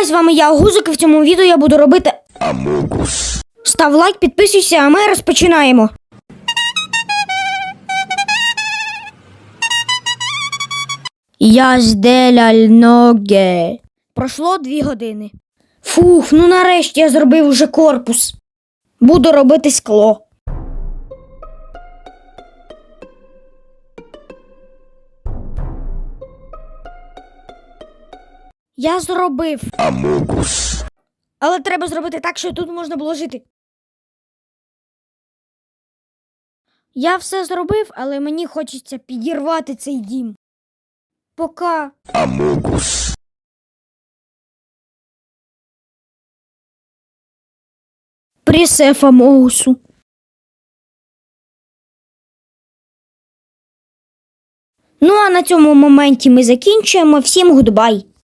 Хай з вами я Гузик, і в цьому відео я буду робити. Амогус. Став лайк, підписуйся, а ми розпочинаємо. Я зделяль ноги. Пройшло дві години. Фух, ну нарешті я зробив уже корпус. Буду робити скло. Я зробив. Амогус. Але треба зробити так, щоб тут можна було жити. Я все зробив, але мені хочеться підірвати цей дім. Пока. Амогус. Присефа Моусу. Ну а на цьому моменті ми закінчуємо. Всім гудбай.